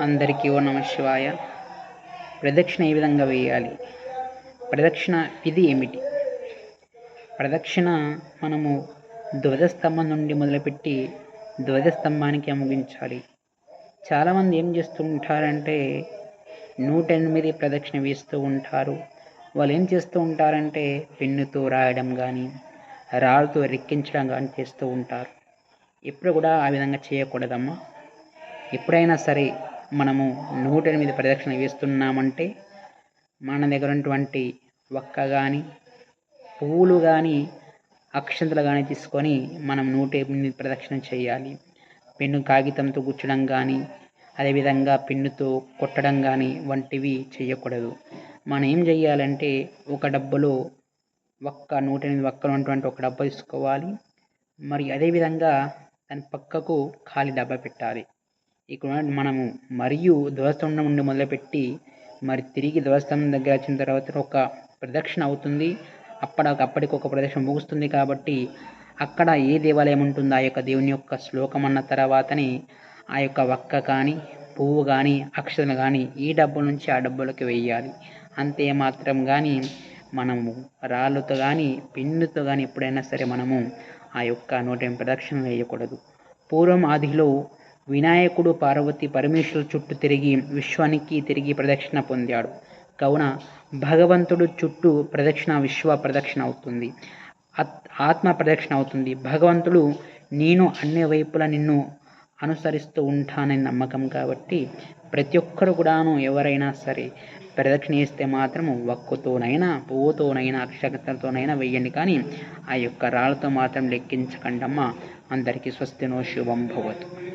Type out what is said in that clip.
అందరికీ ఓ నమ శివాయ. ప్రదక్షిణ ఏ విధంగా వేయాలి? ప్రదక్షిణ విధి ఏమిటి? ప్రదక్షిణ మనము ధ్వజస్తంభం నుండి మొదలుపెట్టి ధ్వజస్తంభానికి ముగించాలి చాలామంది ఏం చేస్తూ ఉంటారంటే నూట ఎనిమిది ప్రదక్షిణ వేస్తూ ఉంటారు. వాళ్ళు ఏం చేస్తూ ఉంటారంటే పెన్నుతో రాయడం కానీ రాళ్ళతో రెక్కించడం కానీ చేస్తూ ఉంటారు. ఎప్పుడు కూడా ఆ విధంగా చేయకూడదమ్మా. ఎప్పుడైనా సరే మనము నూట ఎనిమిది ప్రదక్షిణ వేస్తున్నామంటే మన దగ్గర ఉన్నటువంటి ఒక్క కానీ పువ్వులు కానీ అక్షంతలు కానీ తీసుకొని మనం నూట ఎనిమిది ప్రదక్షిణ చేయాలి. పెన్ను కాగితంతో గుచ్చడం కానీ అదేవిధంగా పెన్నుతో కొట్టడం కానీ వంటివి చేయకూడదు. మనం ఏం చేయాలంటే ఒక డబ్బలో ఒక్క నూట ఎనిమిది ఒక్కలు ఉన్నటువంటి ఒక డబ్బా తీసుకోవాలి. మరి అదేవిధంగా దాని పక్కకు ఖాళీ డబ్బా పెట్టాలి. ఇక్కడ మనము మరియు ధ్వజస్తంభం నుండి మొదలుపెట్టి మరి తిరిగి ధ్వజస్తంభం దగ్గర వచ్చిన తర్వాత ఒక ప్రదక్షిణ అవుతుంది. అప్పటి అప్పటికి ఒక ప్రదక్షిణ ముగుస్తుంది కాబట్టి అక్కడ ఏ దేవాలయం ఉంటుందో ఆ యొక్క దేవుని యొక్క శ్లోకం అన్న తర్వాతనే ఆ యొక్క వక్క కానీ పువ్వు కానీ అక్షతలు కానీ ఈ డబ్బుల నుంచి ఆ డబ్బులకి వేయాలి. అంతే మాత్రం కానీ మనము రాళ్ళతో కానీ పిన్నుతో కానీ ఎప్పుడైనా సరే మనము ఆ యొక్క నూట ఎనిమిది ప్రదక్షిణలు వేయకూడదు. పూర్వం ఆదిలో వినాయకుడు పార్వతి పరమేశ్వరు చుట్టూ తిరిగి విశ్వానికి తిరిగి ప్రదక్షిణ పొందాడు. కావున భగవంతుడు చుట్టూ ప్రదక్షిణ విశ్వ ప్రదక్షిణ అవుతుంది. ఆత్మ ప్రదక్షిణ అవుతుంది. భగవంతుడు నేను అన్ని వైపులా నిన్ను అనుసరిస్తూ ఉంటానని నమ్మకం కాబట్టి ప్రతి ఒక్కరు కూడాను ఎవరైనా సరే ప్రదక్షిణ చేస్తే మాత్రం ఒక్కతోనైనా పువ్వుతోనైనా అక్షతలతోనైనా వెయ్యండి. కానీ ఆ యొక్క రాళ్ళతో మాత్రం లెక్కించకండమ్మా. అందరికీ స్వస్తినో శుభం భవతు.